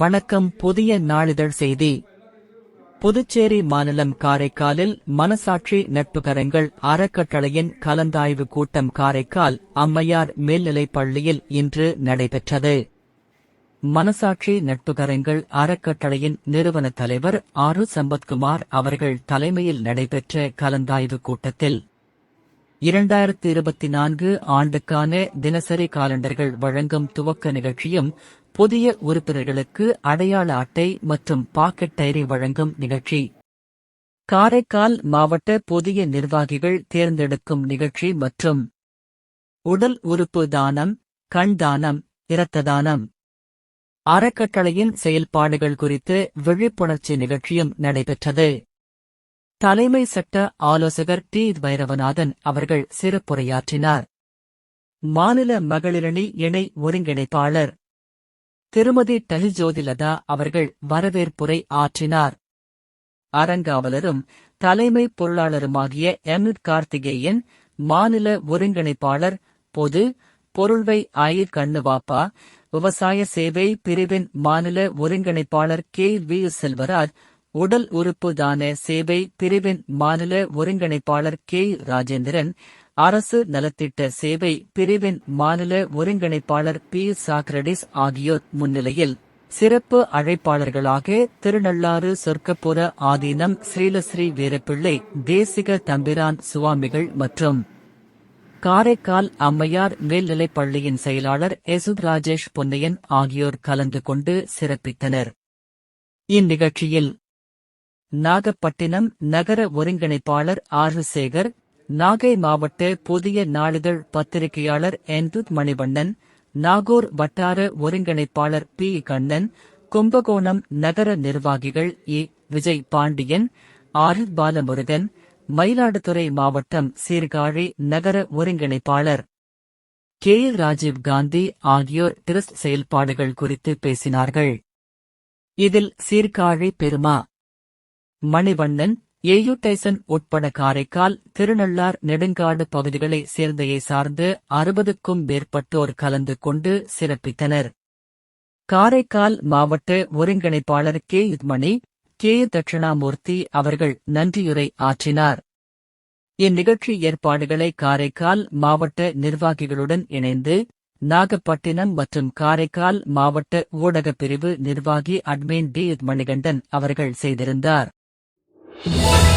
வணக்கம் புதிய நாளிதழ் செய்தி. புதுச்சேரி மாநிலம் காரைக்காலில் மனசாட்சி நட்புகரங்கள் அறக்கட்டளையின் கலந்தாய்வு கூட்டம் காரைக்கால் அம்மையார் மேல்நிலைப் பள்ளியில் இன்று நடைபெற்றது. மனசாட்சி நட்புகரங்கள் அறக்கட்டளையின் நிறுவன தலைவர் ஆரு சம்பத்குமார் அவர்கள் தலைமையில் நடைபெற்ற கலந்தாய்வு கூட்டத்தில் இரண்டாயிரத்து இருபத்தி நான்கு ஆண்டுக்கான தினசரி காலண்டர்கள் வழங்கும் துவக்க நிகழ்ச்சியும் புதிய உறுப்பினர்களுக்கு அடையாள அட்டை மற்றும் பாக்கெட் டைரி வழங்கும் நிகழ்ச்சி. காரைக்கால் மாவட்ட புதிய நிர்வாகிகள் தேர்ந்தெடுக்கும் நிகழ்ச்சி மற்றும் உடல் உறுப்பு தானம் கண் தானம் இரத்த தானம். அறக்கட்டளையின் செயல்பாடுகள் குறித்து விழிப்புணர்ச்சி நிகழ்ச்சியும் நடைபெற்றது. தலைமை சட்ட ஆலோசகர் டி. வைரவநாதன் அவர்கள் சிறப்புரையாற்றினார். மாநில மகளிரணி இணை ஒருங்கிணைப்பாளர் திருமதி டலிஜோதிலதா அவர்கள் வரவேற்புரை ஆற்றினார். அரங்காவலரும் தலைமை பொருளாளருமாகிய எம். கார்த்திகேயன் மாநில ஒருங்கிணைப்பாளர் பொது பொருள்வை ஆயிர் கண்ணுவாப்பா விவசாய சேவை பிரிவின் மாநில ஒருங்கிணைப்பாளர் கே. வி. செல்வராஜ் உடல் உறுப்பு தான சேவை பிரிவின் மாநில ஒருங்கிணைப்பாளர் கே. ராஜேந்திரன் அரசு நலத்திட்ட சேவை பிரிவின் மாநில ஒருங்கிணைப்பாளர் பி. சாக்ரடிஸ் ஆகியோர் முன்னிலையில் சிறப்பு அழைப்பாளர்களாக திருநள்ளாறு சொர்க்கப்புற ஆதீனம் ஸ்ரீலஸ்ரீ வீரப்பிள்ளை தேசிக தம்பிரான் சுவாமிகள் மற்றும் காரைக்கால் அம்மையார் மேல்நிலைப் பள்ளியின் செயலாளர் எசுப் ராஜேஷ் பொன்னையன் ஆகியோர் கலந்து கொண்டு சிறப்பித்தனர். இந்நிகழ்ச்சியில் நாகப்பட்டினம் நகர ஒருங்கிணைப்பாளர் ஆர். சேகர் நாகை மாவட்ட புதிய நாளிதழ் பத்திரிகையாளர் என்துத் மணிவண்ணன் நாகூர் வட்டார ஒருங்கிணைப்பாளர் பி. கண்ணன் கும்பகோணம் நகர நிர்வாகிகள் இ விஜய் பாண்டியன் ஆர். பாலமுருகன் மயிலாடுதுறை மாவட்டம் சீர்காழி நகர ஒருங்கிணைப்பாளர் கே. ராஜீவ் காந்தி ஆகியோர் டிரஸ்ட் செயல்பாடுகள் குறித்து பேசினார்கள். இதில் சீர்காழி பெருமா மணிவண்ணன் ஏயு டைசன் உட்பட காரைக்கால் திருநள்ளார் நெடுங்காடு பகுதிகளைச் சேர்ந்தையை சார்ந்து அறுபதுக்கும் மேற்பட்டோர் கலந்து கொண்டு சிறப்பித்தனர். காரைக்கால் மாவட்ட ஒருங்கிணைப்பாளர் கே. யுத்மணி கே. தட்சிணாமூர்த்தி அவர்கள் நன்றியுரை ஆற்றினார். இந்நிகழ்ச்சி ஏற்பாடுகளை காரைக்கால் மாவட்ட நிர்வாகிகளுடன் இணைந்து நாகப்பட்டினம் மற்றும் காரைக்கால் மாவட்ட ஊடகப் பிரிவு நிர்வாகி அட்மின் டி. மணிகண்டன் அவர்கள் செய்திருந்தார். Yeah.